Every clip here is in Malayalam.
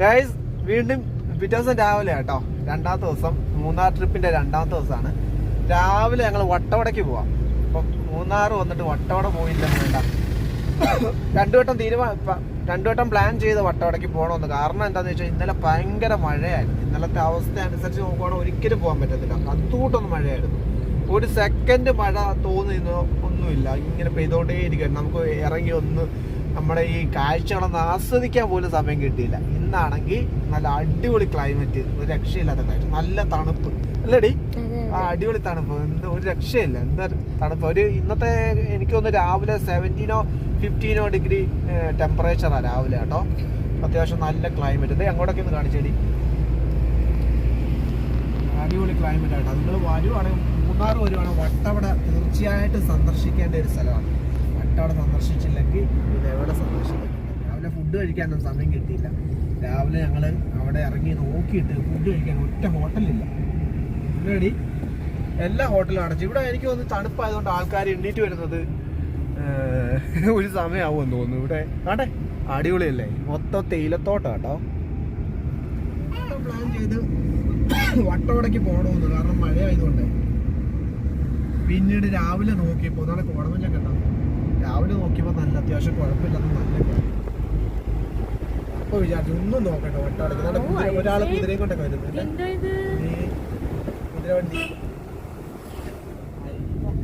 ഗൈസ് വീണ്ടും പിറ്റേ ദിവസം രാവിലെ കേട്ടോ രണ്ടാമത്തെ ദിവസം മൂന്നാർ ട്രിപ്പിന്റെ രണ്ടാമത്തെ ദിവസമാണ്. രാവിലെ ഞങ്ങൾ വട്ടവടയ്ക്ക് പോവാം. അപ്പം മൂന്നാർ വന്നിട്ട് വട്ടവട പോയില്ലെന്ന് വേണ്ട രണ്ടു വട്ടം രണ്ടുവട്ടം പ- രണ്ടു വട്ടം പ്ലാൻ ചെയ്ത് വട്ടവടയ്ക്ക് പോകണമെന്ന് കാരണം എന്താണെന്ന് വെച്ചാൽ ഇന്നലെ ഭയങ്കര മഴയായിരുന്നു. ഇന്നലത്തെ അവസ്ഥ അനുസരിച്ച് നോക്കുവാണെങ്കിൽ ഒരിക്കലും പോകാൻ പറ്റത്തില്ല. അതുകൂട്ടൊന്നും മഴയായിരുന്നു. ഒരു സെക്കൻഡ് മഴ തോന്നുന്നു ഒന്നുമില്ല. ഇങ്ങനെ പെയ്തോണ്ടേ ഇരിക്കുന്നു നമുക്ക് ഇറങ്ങി ഒന്ന് നമ്മുടെ ഈ കാഴ്ചകളൊന്ന് ആസ്വദിക്കാൻ പോലും സമയം കിട്ടിയില്ല. ഇന്നാണെങ്കിൽ നല്ല അടിപൊളി ക്ലൈമറ്റ് ഒരു രക്ഷയില്ലാത്ത ക്ലൈമറ്റ് നല്ല തണുപ്പ്. അല്ലേടി? ആ അടിപൊളി തണുപ്പ്. എന്ത് ഒരു രക്ഷയില്ല. എന്താ തണുപ്പ്? ഒരു ഇന്നത്തെ എനിക്ക് തോന്നുന്നു രാവിലെ സെവന്റീനോ ഫിഫ്റ്റീനോ ഡിഗ്രി ടെമ്പറേച്ചറാണ് രാവിലെ കേട്ടോ. അത്യാവശ്യം നല്ല ക്ലൈമറ്റ് ഇത് അങ്ങോട്ടൊക്കെ ഒന്ന് കാണിച്ചേടി. അടിപൊളി ക്ലൈമറ്റ് ആട്ടോ. നിങ്ങൾ വരുവാണെങ്കിൽ മൂന്നാർ വരുവാണെങ്കിൽ വട്ടവട തീർച്ചയായിട്ടും സന്ദർശിക്കേണ്ട ഒരു സ്ഥലമാണ്. വട്ടവട സന്ദർശിച്ചില്ലെങ്കിൽ ഇത് എവിടെ സന്ദർശിക്കും? രാവിലെ ഫുഡ് കഴിക്കാനൊന്നും സമയം കിട്ടിയില്ല. രാവിലെ ഞങ്ങൾ അവിടെ ഇറങ്ങി നോക്കിയിട്ട് ഫുഡ് കഴിക്കാൻ ഒറ്റ ഹോട്ടലില്ല ഇവിടെ എല്ലാ ഹോട്ടലും അടച്ചു. ഇവിടെ എനിക്ക് തോന്നുന്നു തണുപ്പായതുകൊണ്ട് ആൾക്കാർ എണ്ണീറ്റ് വരുന്നത് ഒരു സമയമാവുമെന്ന് തോന്നുന്നു. ഇവിടെ ആട്ടെ അടിപൊളിയല്ലേ? മൊത്തം തേയിലത്തോട്ടം കേട്ടോ. പ്ലാൻ ചെയ്ത് വട്ടവടയ്ക്ക് പോകണമെന്ന് കാരണം മഴ ആയതുകൊണ്ട് പിന്നീട് രാവിലെ നോക്കിയപ്പോൾ അതാണ് കോടമഞ്ഞ കണ്ടോ രാവിലെ നോക്കിയപ്പോൾ നല്ല അത്യാവശ്യം കുഴപ്പമില്ലാത്ത നല്ല അപ്പൊ വിചാരിച്ചു ഒന്നും നോക്കണ്ട കുതിര ഒരാൾ കുതിരയും കൊണ്ടൊക്കെ വരുന്നില്ല കുതിരവണ്ടി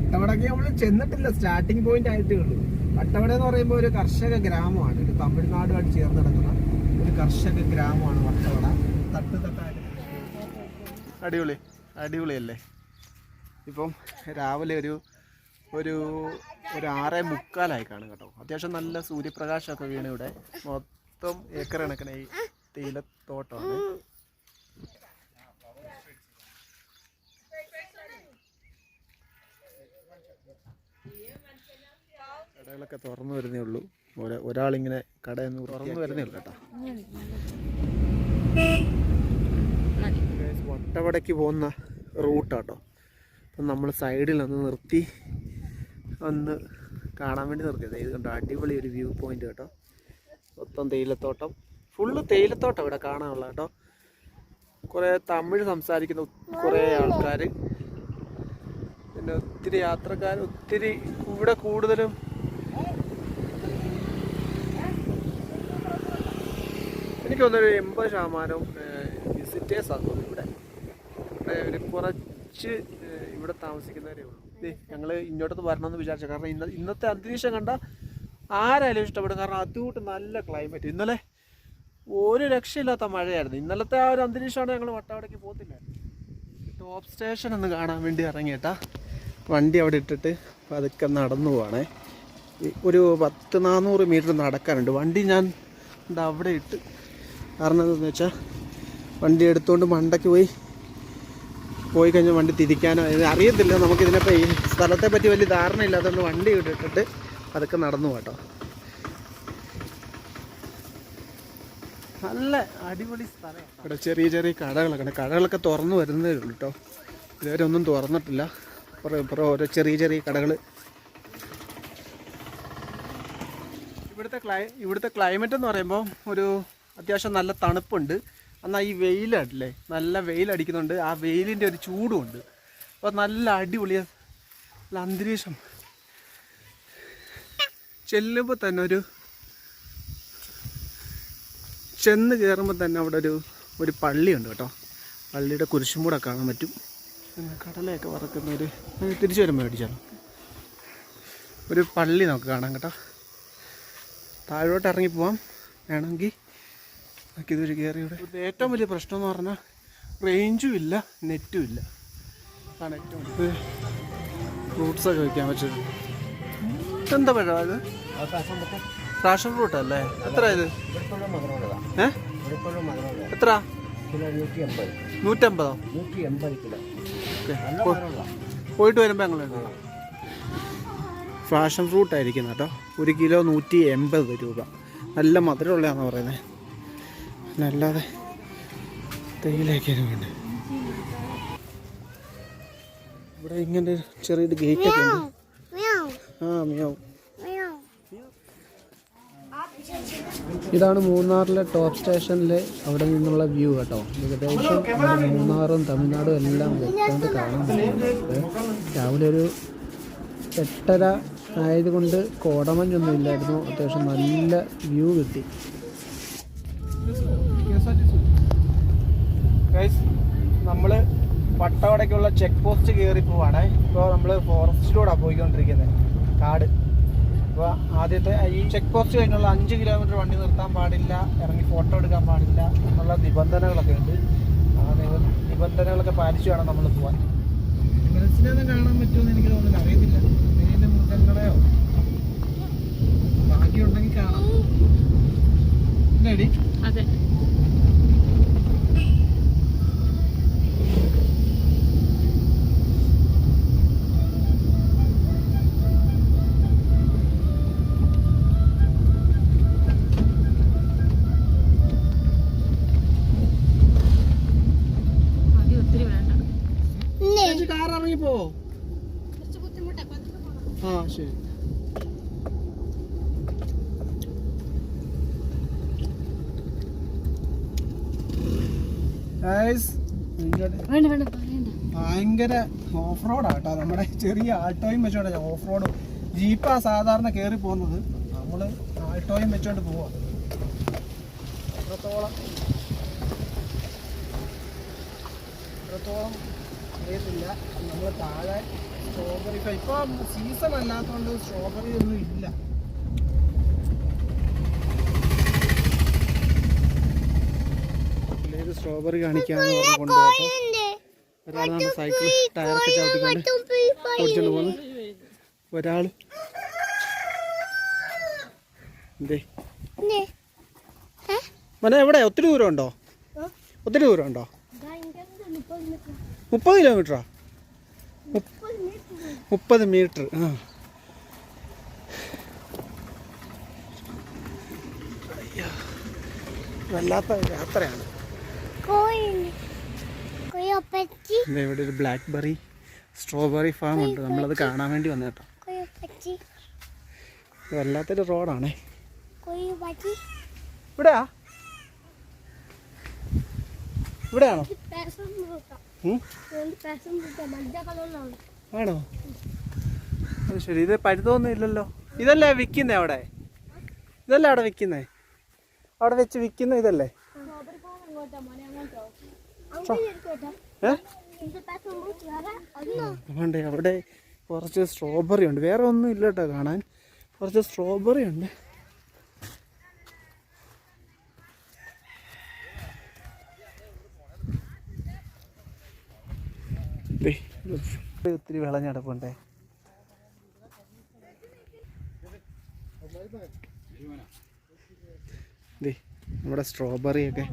വട്ടവടക്ക് നമ്മൾ ചെന്നിട്ടില്ല സ്റ്റാർട്ടിംഗ് പോയിന്റ് ആയിട്ടേ ഉള്ളൂ. വട്ടവട എന്ന് പറയുമ്പോൾ ഒരു കർഷക ഗ്രാമമാണ്. ഒരു തമിഴ്നാടുമായിട്ട് ചേർന്ന് നടക്കുന്ന ഒരു കർഷക ഗ്രാമമാണ് വട്ടവട തട്ട് തട്ടായിട്ട് അടിപൊളി. അടിപൊളിയല്ലേ? ഇപ്പം രാവിലെ ഒരു ഒരു ഒരു ആറേ മുക്കാലായി കാണും കേട്ടോ. അത്യാവശ്യം നല്ല സൂര്യപ്രകാശമൊക്കെ വീണ് ഇവിടെ. മൊത്തം ഏക്കർ കണക്കിന് ഈ തേയിലത്തോട്ടമാണ് കടകളൊക്കെ തുറന്നു വരുന്നേ ഉള്ളൂ. ഒരാ- ഒരാളിങ്ങനെ കടയിൽ നിന്ന് തുറന്നു വരുന്നേ ഉള്ളൂ കേട്ടോ. വട്ടവടയ്ക്ക് പോകുന്ന റൂട്ടാട്ടോ അപ്പം നമ്മൾ സൈഡിൽ ഒന്ന് നിർത്തി ഒന്ന് കാണാൻ വേണ്ടി നിർത്തിയത് ഇത് കണ്ടോ? അടിപൊളി ഒരു വ്യൂ പോയിന്റ് കേട്ടോ. മൊത്തം തേയിലത്തോട്ടം. ഫുള്ള് തേയിലത്തോട്ടം ഇവിടെ കാണാനുള്ള കേട്ടോ. കുറേ തമിഴ് സംസാരിക്കുന്ന കുറേ ആൾക്കാർ പിന്നെ ഒത്തിരി യാത്രക്കാർ ഒത്തിരി ഇവിടെ കൂടുതലും എനിക്ക് തോന്നുന്നു ഒരു എൺപത് ശതമാനവും വിസിറ്റേഴ്സ് ആണ് തോന്നുന്നു ഇവിടെ. ഇവിടെ ഒരു കുറച്ച് ഇവിടെ താമസിക്കുന്നവരേ ഉള്ളൂ. ഞങ്ങൾ ഇങ്ങോട്ടൊന്ന് വരണമെന്ന് വിചാരിച്ചു. കാരണം ഇന്ന ഇന്നത്തെ അന്തരീക്ഷം കണ്ട ആരായാലും ഇഷ്ടപ്പെടും. കാരണം അതുകൂട്ട് നല്ല ക്ലൈമറ്റ് ഇന്നലെ ഒരു രക്ഷയില്ലാത്ത മഴയായിരുന്നു. ഇന്നലത്തെ ആ ഒരു അന്തരീക്ഷമാണ് ഞങ്ങൾ വട്ടവടയ്ക്ക് പോകത്തില്ല. ടോപ്പ് സ്റ്റേഷൻ ഒന്ന് കാണാൻ വേണ്ടി ഇറങ്ങിയിട്ടാ. വണ്ടി അവിടെ ഇട്ടിട്ട് പതുക്കെ നടന്നു പോവാണേ. ഒരു പത്ത് നാനൂറ് മീറ്റർ നടക്കാനുണ്ട്. വണ്ടി ഞാൻ അവിടെ ഇട്ട് കാരണം എന്താണെന്ന് വെച്ചാൽ വണ്ടി എടുത്തുകൊണ്ട് മണ്ടയ്ക്ക് പോയി. പോയി കഴിഞ്ഞാൽ വണ്ടി തിരിക്കാനോ അറിയത്തില്ല. നമുക്കിതിനെപ്പോൾ ഈ സ്ഥലത്തെ പറ്റി വലിയ ധാരണ ഇല്ലാത്തതുകൊണ്ട് വണ്ടി ഇട്ടിട്ട് അതൊക്കെ നടന്നു കേട്ടോ. നല്ല അടിപൊളി സ്ഥലം. ഇവിടെ ചെറിയ ചെറിയ കടകളൊക്കെ കടകളൊക്കെ തുറന്നു വരുന്നതേ ഉള്ളൂ കേട്ടോ. ഇതുവരെ ഒന്നും തുറന്നിട്ടില്ല. കുറേ ഇപ്പുറം ഓരോ ചെറിയ ചെറിയ കടകൾ ഇവിടുത്തെ ക്ലൈ ഇവിടുത്തെ ക്ലൈമറ്റ് എന്ന് പറയുമ്പോൾ ഒരു അത്യാവശ്യം നല്ല തണുപ്പുണ്ട്. എന്നാൽ ഈ വെയിലല്ലേ നല്ല വെയിലടിക്കുന്നുണ്ട്. ആ വെയിലിന്റെ ഒരു ചൂടുമുണ്ട് അപ്പോൾ നല്ല അടിപൊളിയ. നല്ല അന്തരീക്ഷം. ചെല്ലുമ്പോൾ തന്നെ ഒരു ചെന്ന് കയറുമ്പോൾ തന്നെ അവിടെ ഒരു ഒരു പള്ളിയുണ്ട് കേട്ടോ. പള്ളിയുടെ കുരിശും കൂടെ കാണാൻ പറ്റും. പിന്നെ കടലയൊക്കെ വറക്കുന്ന ഒരു തിരിച്ചു വരുമ്പോൾ മേടിച്ചാലോ? ഒരു പള്ളി നമുക്ക് കാണാം കേട്ടോ. താഴോട്ട് ഇറങ്ങി പോവാം. വേണമെങ്കിൽ നമുക്ക് ഇതൊരു കയറി ഇവിടെ. ഏറ്റവും വലിയ പ്രശ്നം എന്ന് പറഞ്ഞാൽ റേഞ്ചും ഇല്ല നെറ്റും ഇല്ല. അതാണ് ഏറ്റവും ഫ്രൂട്ട്സൊക്കെ വയ്ക്കാൻ പറ്റും എന്താ പഴം അത്? പാഷൻ ഫ്രൂട്ട് അല്ലേ? എത്ര ഇത്? എത്ര? നൂറ്റമ്പതോ? പോയിട്ട് വരുമ്പോൾ ഞങ്ങൾ ഫാഷൻ ഫ്രൂട്ട് ആയിരിക്കും കേട്ടോ. ഒരു കിലോ നൂറ്റി എൺപത് രൂപ. നല്ല മധുരമുള്ളതാണെന്ന് പറയുന്നത് അല്ലാതെ തേയിലേക്കാണ് വേണ്ടത്. ഇവിടെ ഇങ്ങനെ ചെറിയൊരു ഗേറ്റ് ഒക്കെ ഉണ്ട്. ആ മിയാവും. ഇതാണ് മൂന്നാറിലെ ടോപ്പ് സ്റ്റേഷനിലെ അവിടെ നിന്നുള്ള വ്യൂ കേട്ടോ. ഏകദേശം മൂന്നാറും തമിഴ്നാടും എല്ലാം വ്യക്തമായിട്ട് കാണാൻ രാവിലെ ഒരു എട്ടര ആയതുകൊണ്ട് കോടമഞ്ഞൊന്നും ഇല്ലായിരുന്നു. അത്യാവശ്യം നല്ല വ്യൂ കിട്ടി. നമ്മൾ പട്ടവടയ്ക്കുള്ള ചെക്ക് പോസ്റ്റ് കയറി പോവാണ്. ഇപ്പോൾ നമ്മൾ ഫോറസ്റ്റിലൂടെ പോയിക്കൊണ്ടിരിക്കുന്നത് കാട്. അപ്പോൾ ആദ്യത്തെ ഈ ചെക്ക് പോസ്റ്റ് കഴിഞ്ഞുള്ള അഞ്ച് കിലോമീറ്റർ വണ്ടി നിർത്താൻ പാടില്ല ഇറങ്ങി ഫോട്ടോ എടുക്കാൻ പാടില്ല എന്നുള്ള നിബന്ധനകളൊക്കെ ഉണ്ട്. ആ നിബ- നിബന്ധനകളൊക്കെ പാലിച്ചു വേണം നമ്മൾ പോകാൻ മനസ്സിനൊന്നും കാണാൻ പറ്റുമെന്ന് എനിക്ക് തോന്നുന്നില്ല. അറിയത്തില്ല. എന്തെങ്കിലും മൃഗങ്ങളെയോ ഭാഗ്യമുണ്ടെങ്കിൽ കാണാം. അതെ. കാർ ഇറങ്ങി ആ ശരി. ഭയങ്കര ഓഫ് റോഡാ കേട്ടോ. നമ്മുടെ ചെറിയ ആൾട്ടോയും വെച്ചോണ്ട് ഓഫ് റോഡും ജീപ്പാ സാധാരണ കയറി പോകുന്നത്. നമ്മൾ ആൾട്ടോയും വെച്ചോണ്ട് പോവാ. എത്രത്തോളം എത്രത്തോളം അറിയത്തില്ല. നമ്മൾ താഴെ സ്ട്രോബെറി ഇപ്പൊ സീസൺ അല്ലാത്തതുകൊണ്ട് സ്ട്രോബെറി ഒന്നും ഇല്ല. സ്ട്രോബെറി കാണിക്കാന്ന് പറഞ്ഞു ഒരാളാണ് സൈക്കിൾ ടയറൊക്കെ ചവിട്ടിക്കൊണ്ട് ഓടിച്ചോണ്ട് പോകുന്നു ഒരാൾ എന്തേ മനെ എവിടെ? ഒത്തിരി ദൂരം ഉണ്ടോ ഒത്തിരി ദൂരം ഉണ്ടോ മുപ്പത് കിലോമീറ്ററാ? മുപ്പത് മീറ്റർ. ആ. വല്ലാത്ത യാത്രയാണ്. ഇവിടെ ഒരു ബ്ലാക്ക് ബെറി സ്ട്രോബെറി ഫാം ഉണ്ട് നമ്മളത് കാണാൻ വേണ്ടി വന്ന കേട്ടോ. വല്ലാത്തൊരു റോഡാണേ ഇവിടെയാ? ഇവിടെയാണോ? ആണോ? അത് ശരി. ഇത് പരുതൊന്നും ഇല്ലല്ലോ ഇതല്ലേ വിൽക്കുന്നേ അവിടെ? ഇതല്ലേ അവിടെ വിൽക്കുന്നേ? അവിടെ വെച്ച് വിൽക്കുന്ന ഇതല്ലേ? വേണ്ടേ അവിടെ കുറച്ച് സ്ട്രോബെറി ഉണ്ട്. വേറെ ഒന്നും ഇല്ല കേട്ടോ കാണാൻ. കുറച്ച് സ്ട്രോബെറി ഉണ്ട്. ഒത്തിരി വിളഞ്ഞടപ്പുണ്ടേ ദേ നമ്മുടെ സ്ട്രോബെറി ഒക്കെ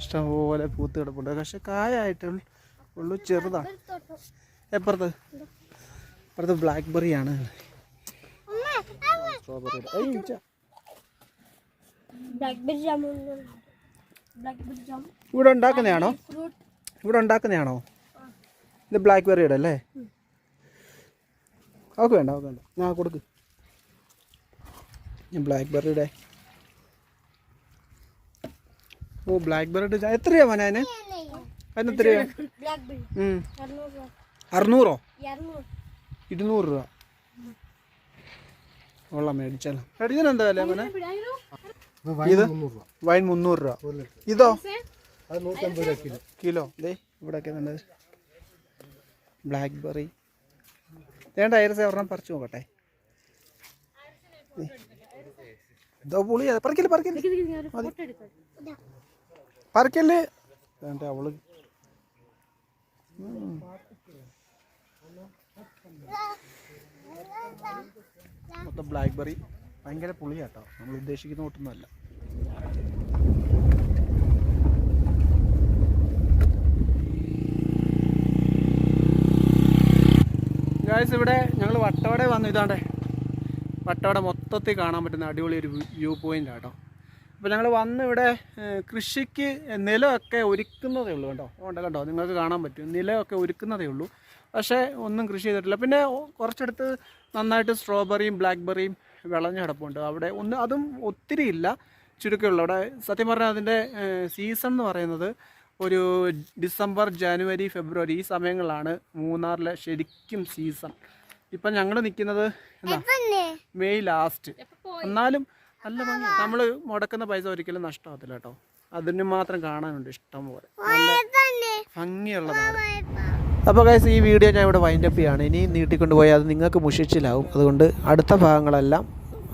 ഇഷ്ടംപോലെ പൂത്ത് കിടപ്പുണ്ട്. പക്ഷെ കായായിട്ട് ഉള്ളു ചെറുതാണ് എപ്പുറത്ത്? അപ്പുറത്ത് ബ്ലാക്ക് ബെറി ആണ് ജാമുൻ ഇവിടെ ഉണ്ടാക്കുന്നതാണോ? ഇവിടെ ഉണ്ടാക്കുന്നതാണോ? ഇത് ബ്ലാക്ക് ബെറിയുടെ അല്ലേ? ഓക്കെ വേണ്ട ഓക്കെ വേണ്ട. ഞാൻ കൊടുക്ക്. ഞാൻ ബ്ലാക്ക് ബെറിയുടെ ഓ ബ്ലാക്ക് ബെറിയുടെ എത്രയാ മോനെ അതിന്? അതിന് എത്രയാ. അറുന്നൂറ് ഇരുന്നൂറ് രൂപ. കൊള്ളാം മേടിച്ചാലോ മേടിച്ചാൽ എന്താ വില മോനെ? ഇത് വൈൻ മുന്നൂറ് രൂപ. ഇതോ? കിലോ. ദേ ഇവിടെയൊക്കെ ഉണ്ട് ബ്ലാക്ക് ബെറി വേണ്ട ഐറസ് ഒരെണ്ണം പറിച്ചു നോക്കട്ടെ. ഇതോ പുളിയാ പറിക്കൽ പറിക്കൽ. മതി. പറിക്കൽ. വേണ്ട അവൾ. മൊത്തം ബ്ലാക്ക് ബെറി ഭയങ്കര പുളിയാട്ടോ. നമ്മൾ ഉദ്ദേശിക്കുന്ന ഒട്ടൊന്നുമല്ല ഗായ്സ് ഇവിടെ ഞങ്ങൾ വട്ടവട വന്നു. ഇതാണ്ടേ വട്ടവട മൊത്തത്തിൽ കാണാൻ പറ്റുന്ന അടിപൊളി ഒരു വ്യൂ പോയിന്റ് ആട്ടോ അപ്പോൾ ഞങ്ങൾ വന്ന് ഇവിടെ കൃഷിക്ക് നിലമൊക്കെ ഒരുക്കുന്നതേ ഉള്ളൂ കേട്ടോ ഉണ്ട് കേട്ടോ നിങ്ങൾക്ക് കാണാൻ പറ്റും. നിലമൊക്കെ ഒരുക്കുന്നതേ ഉള്ളൂ. പക്ഷേ ഒന്നും കൃഷി ചെയ്തിട്ടില്ല. പിന്നെ കുറച്ചെടുത്ത് നന്നായിട്ട് സ്ട്രോബെറിയും ബ്ലാക്ക്ബെറിയും വിളഞ്ഞ് കിടപ്പുണ്ട്. അവിടെ ഒന്ന് അതും ഒത്തിരി ഇല്ല. ചുരുക്കമുള്ളൂ. അവിടെ സത്യം പറഞ്ഞാൽ അതിന്റെ സീസൺ എന്ന് പറയുന്നത് ഒരു ഡിസംബർ ജനുവരി ഫെബ്രുവരി ഈ സമയങ്ങളിലാണ് മൂന്നാറിലെ ശരിക്കും സീസൺ. ഇപ്പം ഞങ്ങൾ നിൽക്കുന്നത് എന്താ? May last. എന്നാലും നല്ല ഭംഗി. നമ്മൾ മുടക്കുന്ന പൈസ ഒരിക്കലും നഷ്ടമാകത്തില്ല കേട്ടോ. അതിന് മാത്രം കാണാനുണ്ട് ഇഷ്ടം പോലെ. നല്ല ഭംഗിയുള്ള അപ്പോൾ കൈസ് ഈ വീഡിയോ ഞാൻ ഇവിടെ വൈൻഡപ്പ് ചെയ്യാണ്. ഇനി നീട്ടിക്കൊണ്ട് പോയാൽ അത് നിങ്ങൾക്ക് മുഷിച്ചിലാവും. അതുകൊണ്ട് അടുത്ത ഭാഗങ്ങളെല്ലാം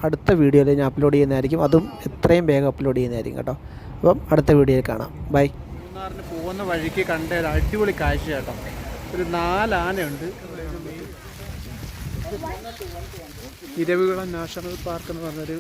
അടുത്ത വീഡിയോയിൽ ഞാൻ അപ്ലോഡ് ചെയ്യുന്നതായിരിക്കും. അതും എത്രയും വേഗം അപ്ലോഡ് ചെയ്യുന്നതായിരിക്കും കേട്ടോ. അപ്പം അടുത്ത വീഡിയോയിൽ കാണാം. ബൈ മൂന്നാറിന് പോകുന്ന വഴിക്ക് കണ്ട ഒരു അടിപൊളി കാഴ്ച കേട്ടോ. ഒരു നാലാനയുണ്ട്. ഇരവികുളം നാഷണൽ പാർക്ക് എന്ന് പറഞ്ഞൊരു